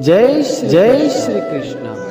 જય જય શ્રી કૃષ્ણ.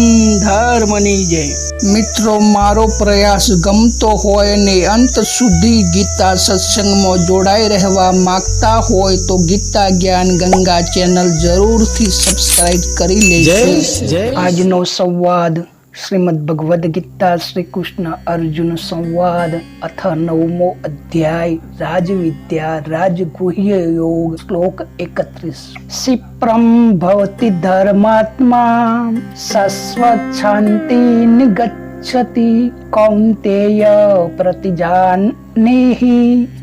ધર્મની જય મિત્રો મારો પ્રયાસ ગમતો હોય ને અંત સુધી ગીતા સત્સંગમાં જોડાઈ રહેવા માંગતા હોય તો ગીતા જ્ઞાન ગંગા ચેનલ જરૂરથી સબસ્ક્રાઇબ કરી જય લેજો આજનો સંવાદ શ્રીમદ ભગવદ્ ગીતા શ્રી કૃષ્ણ અર્જુન સંવાદ અથ નવમો અધ્યાય રાજવિદ્યા રાજગુહ્ય યોગ શ્લોક એકત્રીસ સિપ્રમ ભવતી ધર્માત્મા શાશ્વત શાંતિ નિગચ્છતિ कौन्तेय प्रतिजानेहि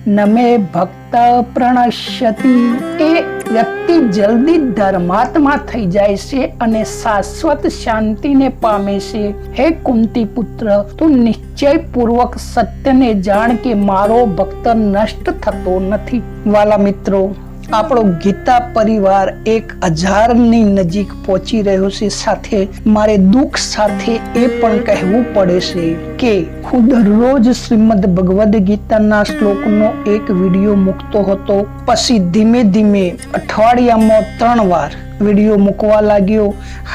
न मे ભક્ત પ્રણશ્યતિ એ વ્યક્તિ જલ્દી ધર્માત્મા થઈ જાય છે અને શાશ્વત શાંતિને પામે છે હે કુંતી પુત્ર તું નિશ્ચય પૂર્વક સત્યને જાણ કે મારો ભક્ત નષ્ટ થતો નથી વાલા મિત્રો આપણો ગીતા પરિવાર એક હજારની નજીક પહોંચી રહ્યો છે. સાથે મારે દુઃખ સાથે એ પણ કહેવું પડે છે કે હું દરરોજ શ્રીમદ ભગવદ્ ગીતાના શ્લોકનો એક વીડિયો મૂકતો હતો. પછી ધીમે ધીમે અઠવાડિયામાં ત્રણ વાર વીડિયો મૂકવા લાગ્યો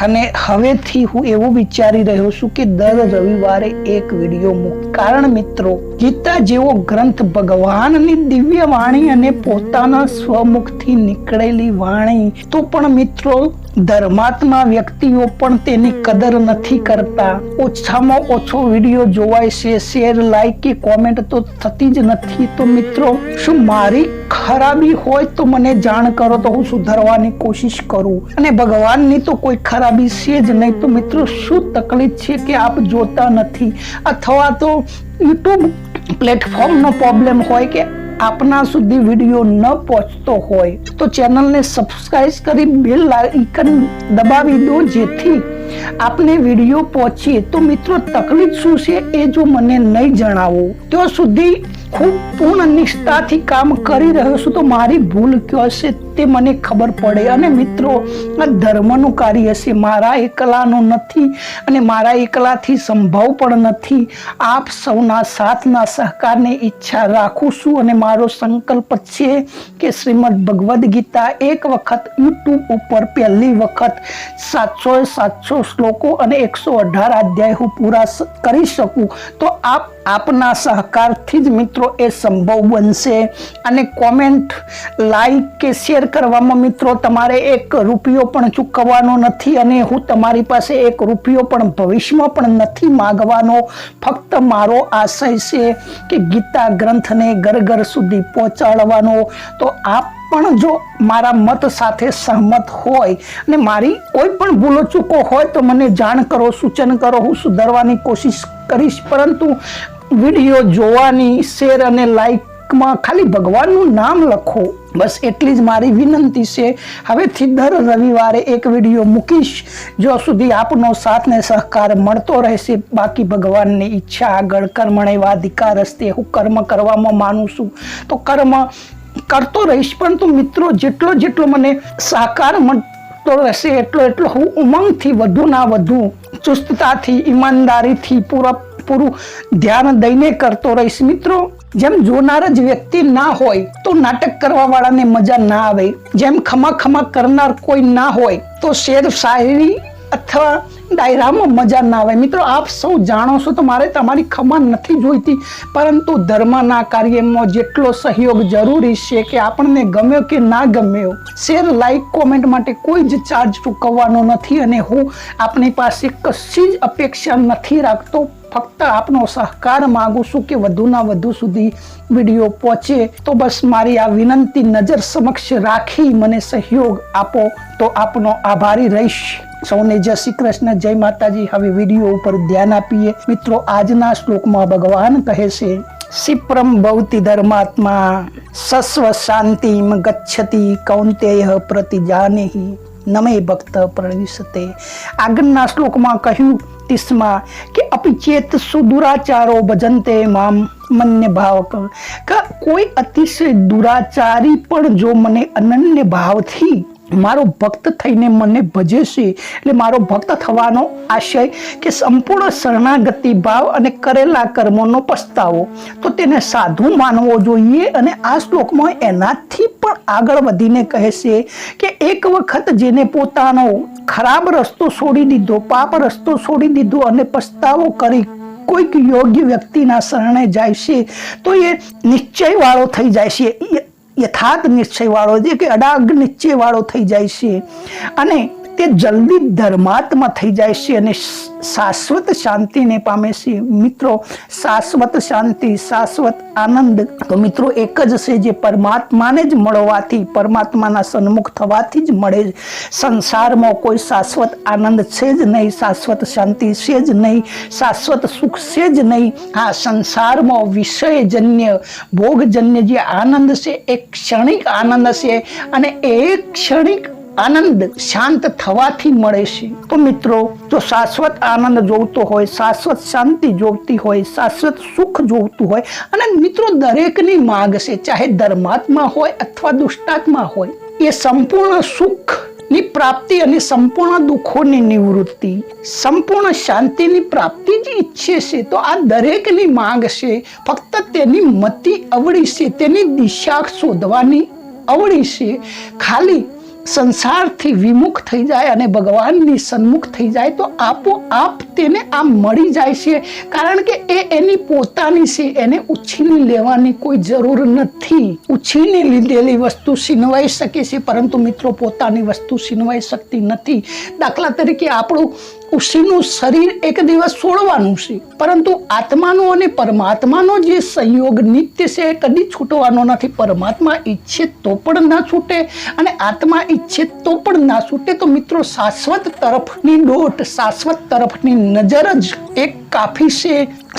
અને હવેથી હું એવું વિચારી રહ્યો છું કે દર રવિવારે એક વીડિયો મૂક. કારણ મિત્રો, ગીતા જેવો ગ્રંથ ભગવાનની દિવ્ય વાણી અને પોતાના સ્વમુખથી નીકળેલી વાણી, તો પણ મિત્રો ધર્માત્મા વ્યક્તિઓ પણ તેની કદર નથી કરતા. ઓછામાં ઓછો વીડિયો જોવાય છે શેર લાઈક કે કોમેન્ટ તો થતી જ નથી. તો મિત્રો શું મારી ખરાબી હોય તો મને જાણ કરો તો હું સુધારવાની કોશિશ કરું. અને ભગવાનની તો કોઈ ખરાબી છે જ નહીં. તો મિત્રો શું તકલીફ છે કે આપ જોતા નથી? અથવા તો યુટ્યુબ પ્લેટફોર્મનો પ્રોબ્લેમ હોય કે આપના સુધી વીડિયો ન પહોંચતો હોય તો ચેનલને સબસ્ક્રાઇબ કરી બેલ આઇકન દબાવી દો જેથી આપને વીડિયો પહોંચીએ તો મિત્રો તકલીફ શું છે એ જો મને નહીં જણાવો. ત્યાં સુધી ખૂબ પૂર્ણ નિષ્ઠાથી કામ કરી રહ્યો છું તો મારી ભૂલ કયો છે તે મને ખબર પડે. અને મિત્રો, આ ધર્મનું કાર્ય છે. મારા એકલાનું નથી અને મારા એકલાથી સંભવ પણ નથી. આપ સૌના સાથના સહકારની ઈચ્છા રાખું છું અને મારો સંકલ્પ છે કે શ્રીમદ ભગવદ્ ગીતા એક વખત યુટ્યુબ ઉપર પહેલી વખત સાતસો સાતસો શ્લોકો અને એકસો અઢાર અધ્યાય હું પૂરા કરી શકું, તો આપ આપના સહકારથી જ મિત્રો એ સંભવ બનશે. અને કોમેન્ટ લાઈક કે શેર કરવામાં મિત્રો તમારે એક રૂપિયો પણ ચૂકવવાનો નથી અને હું તમારી પાસે એક રૂપિયો પણ ભવિષ્યમાં પણ નથી માગવાનો. ફક્ત મારો આશય છે કે ગીતા ગ્રંથને ઘર ઘર સુધી પહોંચાડવાનો. તો આપ પણ જો મારા મત સાથે સહમત હોય અને મારી કોઈ પણ ભૂલો ચૂકો હોય તો મને જાણ કરો, સૂચન કરો, હું સુધારવાની કોશિશ કરીશ. પરંતુ વીડિયો જોવાની, શેર અને લાઈકમાં ખાલી ભગવાનનું નામ લખો. બસ એટલી જ મારી વિનંતી છે. હવેથી દર રવિવારે એક વીડિયો મૂકીશ જો સુધી આપનો સાથ ને સહકાર મળતો રહેશે. બાકી ભગવાનની ઈચ્છા આગળ કર્મણેવાધિકાર રસ્તે હું કર્મ કરવામાં માનું છું. તો કર્મ કરતો રહીશ, પરંતુ મિત્રો જેટલો જેટલો મને સહકાર મળતો રહેશે, એટલો એટલો હું ઉમંગથી વધુના વધુ ચુસ્તતાથી, ઈમાનદારીથી પૂરા પૂરું ધ્યાન દઈને કરતો રહીશ. મિત્રો, જેમ જોનાર જ વ્યક્તિ ના હોય, તો નાટક કરવા વાળાને મજા ના આવે. જેમ ખમા ખમા કરનાર કોઈ ના હોય, તો શેર શાયરી અથવા ડાયરામાં મજા ના આવે. મિત્રો, આપ સૌ જાણો છો તો મારે તમારી ખમા નથી જોઈતી, પરંતુ ધર્મના કાર્યમાં જેટલો સહયોગ જરૂરી છે કે આપણને ગમ્યો કે ના ગમ્યો શેર લાઇક કોમેન્ટ માટે કોઈ જ ચાર્જ ચૂકવવાનો નથી અને હું આપણી પાસે કશી જ અપેક્ષા નથી રાખતો. ફક્ત આપનો સહકાર માગું છું કે વધુના વધુ સુધી વીડિયો પહોંચે. તો બસ મારી આ વિનંતી નજર સમક્ષ રાખી મને સહયોગ આપો. તો આપનો આભારી રહીશ. સૌને જય શ્રી કૃષ્ણ, જય માતાજી. હવે વીડિયો ઉપર ધ્યાન આપીએ. મિત્રો, આજના શ્લોકમાં ભગવાન કહે છે સિપ્રમ ભવતી ધર્માત્મા, સસ્વ શાંતિમ ગચ્છતિ કૌંતેય પ્રતિજાનેહી. નમે ભક્ત પ્રવિશતે આગળના શ્લોકમાં કહ્યું તિસ્મા કે અપિચેત સુદુરાચારો ભજંતે મામ મન્ય ભાવક. કોઈ અતિશય દુરાચારી પણ જો મને અનન્ય ભાવથી મારો ભક્ત થઈને મને ભજે છે. એટલે મારો ભક્ત થવાનો આશય કે સંપૂર્ણ શરણાગતિ ભાવ અને કરેલા કર્મોનો પસ્તાવો. તો તેને સાધુ માનવો જોઈએ અને આ શ્લોકમાં એનાથી પણ આગળ વધીને કહે છે કે એક વખત જેને પોતાનો ખરાબ રસ્તો છોડી દીધો, પાપ રસ્તો છોડી દીધો અને પસ્તાવો કરી કોઈક યોગ્ય વ્યક્તિના શરણે જાય છે, તો એ નિશ્ચયવાળો થઈ જાય છે. યથાર્થ નિશ્ચયવાળો જે કે અડાગ નિશ્ચયવાળો થઈ જાય છે. અને તે જલ્દી ધર્માત્મા થઈ જાય છે અને શાશ્વત શાંતિને પામે છે. મિત્રો, શાશ્વત શાંતિ, શાશ્વત આનંદ. તો મિત્રો, એક જ છે જે પરમાત્માને જ મળવાથી, પરમાત્માના સન્મુખ થવાથી જ મળે સંસારમાં કોઈ શાશ્વત આનંદ છે જ નહીં, શાશ્વત શાંતિ છે જ નહીં, શાશ્વત સુખ છે જ નહીં. હા, સંસારમાં વિષયજન્ય, ભોગજન્ય જે આનંદ છે, એ ક્ષણિક આનંદ છે અને એ ક્ષણિક આનંદ શાંત થવાથી મળે છે. તો મિત્રો, જો શાશ્વત આનંદ જોવતો હોય, શાશ્વત શાંતિ જોવતી હોય, શાશ્વત સુખ જોવતું હોય, અને મિત્રો દરેકની માગ છે, ચાહે ધર્માત્મા હોય અથવા દુષ્ટાત્મા હોય, એ સંપૂર્ણ સુખની પ્રાપ્તિ અને સંપૂર્ણ દુઃખોની નિવૃત્તિ, સંપૂર્ણ શાંતિની પ્રાપ્તિ જ ઈચ્છે છે, તો આ દરેકની માંગ છે, ફક્ત તેની મતિ અવળી છે, તેની દિશા શોધવાની અવળી છે. ખાલી સંસારથી વિમુખ થઈ જાય અને ભગવાનની સન્મુખ થઈ જાય તો આપોઆપ તેને આ મળી જાય છે. કારણ કે એ એની પોતાની છે, એને ઉછીની લેવાની કોઈ જરૂર નથી. ઉછીની લીધેલી વસ્તુ છીનવાઈ શકે છે, પરંતુ મિત્રો પોતાની વસ્તુ છીનવાઈ શકતી નથી. દાખલા તરીકે આપણું ઉસીનું શરીર એક દિવસ છોડવાનું છે, પરંતુ આત્માનો અને પરમાત્માનો જે સંયોગ નિત્ય છે એ કદી છૂટવાનો નથી. પરમાત્મા ઈચ્છે તો પણ ના છૂટે અને આત્મા ઈચ્છે તો પણ ના છૂટે. તો મિત્રો, શાશ્વત તરફની દોટ, શાશ્વત તરફની નજર જ એક કાફી છે.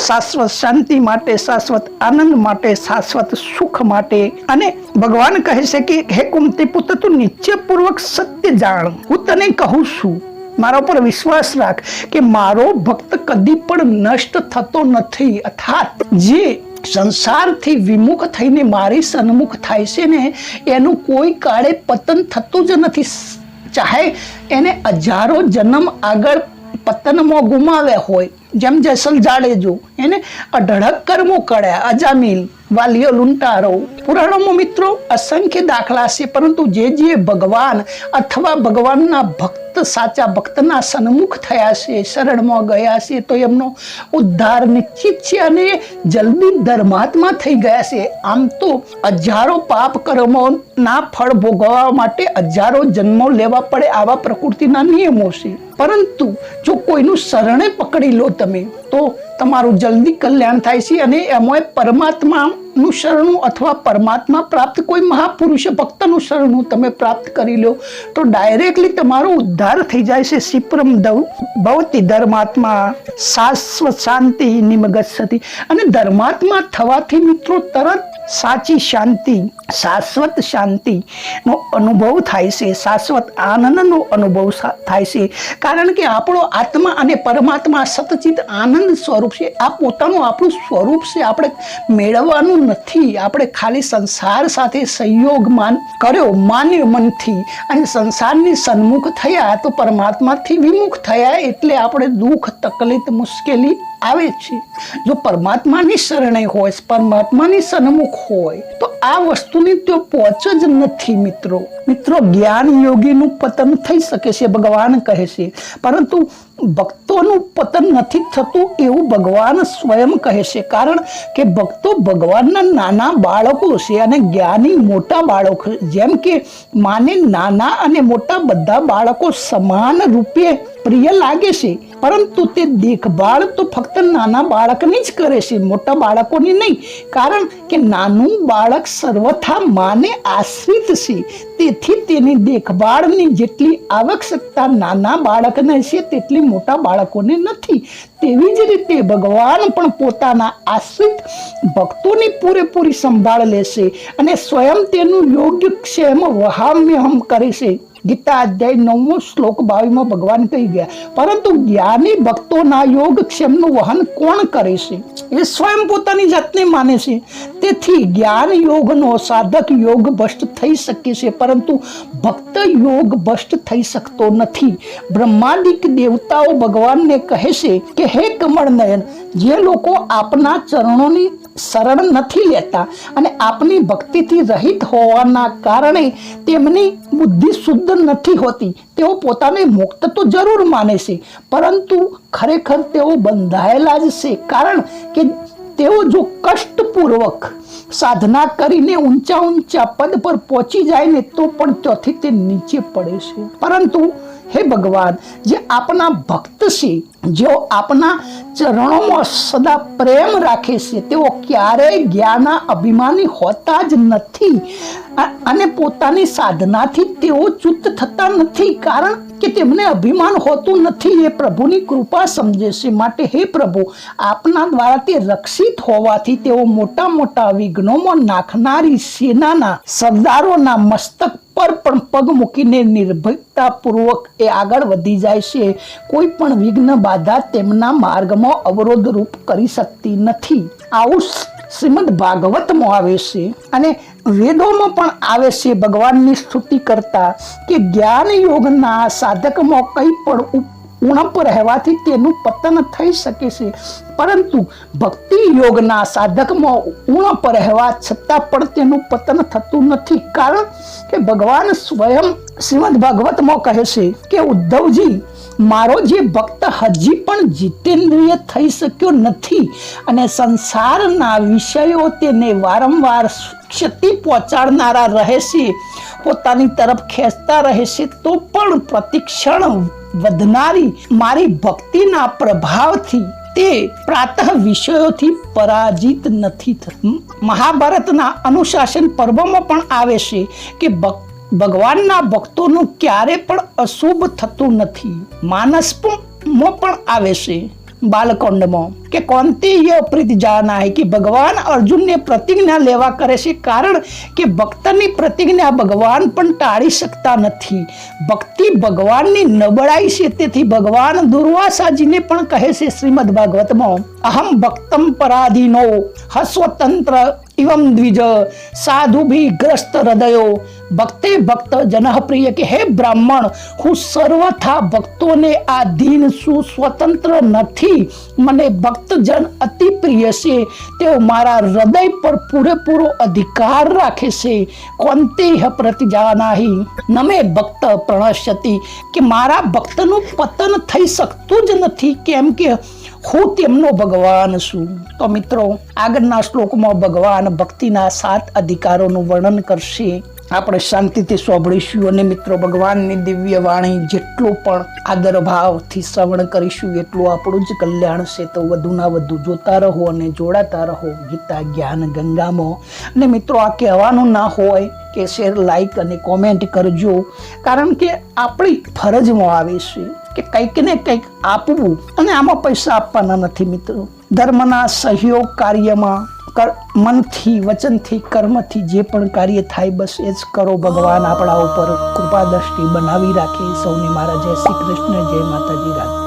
શાશ્વત શાંતિ માટે, શાશ્વત આનંદ માટે, શાશ્વત સુખ માટે. અને ભગવાન કહે છે કે, હે કુમતી પુત્ર, તું નિશ્ચયપૂર્વક સત્ય જાણ. હું તને કહું છું, મારા ઉપર વિશ્વાસ રાખ કે મારો ભક્ત કદી પણ નષ્ટ થતો નથી. અર્થાત, જે સંસારથી વિમુખ થઈને મારી સન્મુખ થાય છે ને, એનું કોઈ કાળે પતન થતું જ નથી. ચાહે એને હજારો જન્મ આગળ પતનમાં ગુમાવ્યા હોય. જેમ જેસલ જાડેજો એને અઢળક કર્મો કર્યા, અજામિલ. વાલીઓ લૂંટારો. પુરાણોમાં મિત્રો અસંખ્ય દાખલા છે, પરંતુ જે જે ભગવાન અથવા ભગવાનના ભક્ત, સાચા ભક્તના સન્મુખ થયા છે, શરણમાં ગયા છે, તો એમનો ઉદ્ધાર નિશ્ચિત છે અને જલ્દી ધર્માત્મા થઈ ગયા છે. આમ તો હજારો પાપ કર્મોના ફળ ભોગવવા માટે હજારો જન્મો લેવા પડે આવા પ્રકૃતિના નિયમો છે. પરંતુ જો કોઈનું શરણે પકડી લો તમે, તો તમારું જલ્દી કલ્યાણ થાય છે અને એમાં પરમાત્માનું શરણું અથવા પરમાત્મા પ્રાપ્ત કોઈ મહાપુરુષ ભક્તનું શરણું તમે પ્રાપ્ત કરી લો, તો ડાયરેક્ટલી તમારો ઉદ્ધાર થઈ જાય છે. સિપ્રમ દવ ભવતી ધર્માત્મા, શાશ્વત શાંતિ નિમગત અને ધર્માત્મા થવાથી મિત્રો તરત સાચી શાંતિ, શાશ્વત શાંતિનો અનુભવ થાય છે, શાશ્વત આનંદનો અનુભવ થાય છે. કારણ કે આપણો આત્મા અને પરમાત્મા સતચિત આનંદ સ્વરૂપ છે. આ પોતાનું આપણું સ્વરૂપ છે. આપણે મેળવવાનું નથી. આપણે ખાલી સંસાર સાથે સંયોગ માન, કર્યો માન્ય મનથી. અને સંસારની સન્મુખ થયા તો પરમાત્માથી વિમુખ થયા એટલે આપણે દુઃખ, તકલીફ, મુશ્કેલી આવે છે. જો પરમાત્માની શરણે હોય, પરમાત્માની સન્મુખ હોય, તો આ વસ્તુની તો પહોંચ જ નથી મિત્રો. મિત્રો જ્ઞાન યોગીનું પતન થઈ શકે છે, ભગવાન કહે છે. પરંતુ ભક્તોનું પતન નથી થતું એવું ભગવાન સ્વયં કહે છે. કારણ કે ભક્તો ભગવાનના નાના બાળકો છે અને જ્ઞાની મોટા બાળકો જેમ કે માને નાના અને મોટા બધા બાળકો સમાન રૂપે પ્રિય લાગે છે, પરંતુ તે દેખભાળ તો ફક્ત નાના બાળકની જ કરે છે, મોટા બાળકોની નહીં. કારણ કે નાનું બાળક સર્વથા માને આશ્રિત છે. તેથી તેની દેખભાળની જેટલી આવશ્યકતા નાના બાળકને છે, તેટલી મોટા બાળકોને નથી. તેવી જ રીતે ભગવાન પણ પોતાના આશ્રિત ભક્તોની પૂરેપૂરી સંભાળ લેશે અને સ્વયં તેનું યોગ્ય ક્ષેમ વહામ્યહમ કરે છે. ગીતા અધ્યાય નવમો શ્લોક બાવીમાં ભગવાન કહી ગયા, પરંતુ જ્ઞાની ભક્તોના યોગ ક્ષેમનું વહન કોણ કરે છે? એ સ્વયં પોતાની જાતને માને છે. તેથી જ્ઞાન યોગનો સાધક યોગ ભ્રષ્ટ થઈ શકે છે, પરંતુ ભક્ત યોગ ભ્રષ્ટ થઈ શકતો નથી. બ્રહ્માંડિક દેવતાઓ ભગવાનને કહે છે કે, હે કમળ નયન જે લોકો આપના ચરણોની શરણ નથી લેતા અને આપની ભક્તિથી રહિત હોવાના કારણે તેમની બુદ્ધિ શુદ્ધ નથી હોતી. તેઓ પોતાને મુક્ત તો જરૂર માને છે, પરંતુ ખરેખર તેઓ બંધાયેલા જ છે. કારણ કે તેઓ જો કષ્ટપૂર્વક સાધના કરીને ઊંચા ઊંચા પદ પર પહોંચી જાય ને, તો પણ ત્યાંથી તે નીચે પડે છે. પરંતુ હે ભગવાન, જે આપના ભક્ત છે જેઓ આપના ચરણોમાં સદા પ્રેમ રાખે છે, તેઓ ક્યારેય જ્ઞાના અભિમાની હોતા જ નથી. અને પોતાની સાધનાથી તેઓ ચૂત થતા નથી, કારણ કે તેમને અભિમાન હોતું નથી. એ પ્રભુની કૃપા સમજે છે. માટે હે પ્રભુ, આપના દ્વારા તે રક્ષિત હોવાથી તેઓ મોટા મોટા વિઘ્નોમાં નાખનારી સેનાના સરદારોના મસ્તક પર પણ પગ મૂકીને નિર્ભયતાપૂર્વક એ આગળ વધી જાય છે. કોઈ પણ વિઘ્ન બાધા તેમના માર્ગમાં અવરોધરૂપ કરી શકતી નથી. આવું શ્રીમદ ભાગવતમાં આવે છે અને વેદોમાં પણ આવે છે ભગવાનની સ્તુતિ કરતા કે જ્ઞાન યોગના સાધકમાં કંઈ પણ ઉણપ રહેવાથી તેનું પતન થઈ શકે છે. પરંતુ ભક્તિ યોગના સાધકમાં ઉણપ રહેવા છતાં પણ તેનું પતન થતું નથી. કારણ કે ભગવાન સ્વયં શ્રીમદ ભાગવતમાં કહે છે કે, ઉદ્ધવજી, મારો જે ભક્ત હજી પણ જીતેન્દ્રિય થઈ શક્યો નથી અને સંસારના વિષયો તેને વારંવાર ક્ષતિ પહોંચાડનારા રહે છે. પોતાની તરફ ખેંચતા રહે છે તો પણ પ્રતિક્ષણ વધનારી મારી ભક્તિના પ્રભાવથી તે પ્રાતઃ વિષયોથી પરાજિત નથી થતું. મહાભારતના અનુશાસન પર્વમાં પણ આવે છે કે ભગવાનના ભક્તોનું ક્યારે પણ અશુભ થતું નથી. માનસ પણ આવે છે. બાલકોંડમાં કે કોંતી પ્રીત જાનાય કે ભગવાન અર્જુનને પ્રતિજ્ઞા લેવા કરે છે કારણ કે ભક્તની પ્રતિજ્ઞા ભગવાન પણ ટાળી શકતા નથી. ભક્તિ ભગવાનની નબળાઈ છે, તેથી ભગવાન દુર્વાસાજીને પણ કહે છે શ્રીમદ ભાગવતમાં, અહમ ભક્તમ પરાધીનો, હસ્વતંત્ર ઇવમ દ્વિજ, સાધુભી ગ્રસ્ત હૃદયો ભક્તે ભક્ત જનપ્રિય કે હે બ્રાહ્મણ, હું સર્વથા ભક્તોને આધીન શું સ્વતંત્ર નથી? મને ભક્તજન અતિ પ્રિય છે. તેઓ મારા હૃદય પર પૂરેપૂરો અધિકાર રાખે છે. કોંતે પ્રતિજાનાહી? નમે ભક્ત પ્રણશ્યતિ. કે મારા ભક્તનું પતન થઈ શકતું જ નથી. કેમ કે હું તેમનો ભગવાન છું. તો મિત્રો, આગળના શ્લોકમાં ભગવાન ભક્તિના સાત અધિકારોનું વર્ણન કરશે. આપણે શાંતિથી સાંભળીશું અને મિત્રો ભગવાનની દિવ્ય વાણી જેટલું પણ આદર ભાવથી શ્રવણ કરીશું, એટલું આપણું જ કલ્યાણ છે. તો વધુના વધુ જોતા રહો અને જોડાતા રહો ગીતા જ્ઞાન ગંગામાં. અને મિત્રો, આ કહેવાનું ના હોય કે શેર, લાઈક અને કોમેન્ટ કરજો. કારણ કે આપણી ફરજમાં આવે છે. કે કંઈક ને કંઈક આપવું અને આમાં પૈસા આપવાના નથી મિત્રો. ધર્મના સહયોગ કાર્યમાં કર, મનથી, વચનથી, કર્મથી જે પણ કાર્ય થાય બસ એ જ કરો ભગવાન આપણા ઉપર કૃપા દ્રષ્ટિ બનાવી રાખે. સૌને મારા જય શ્રી કૃષ્ણ, જય માતાજી, રાધે.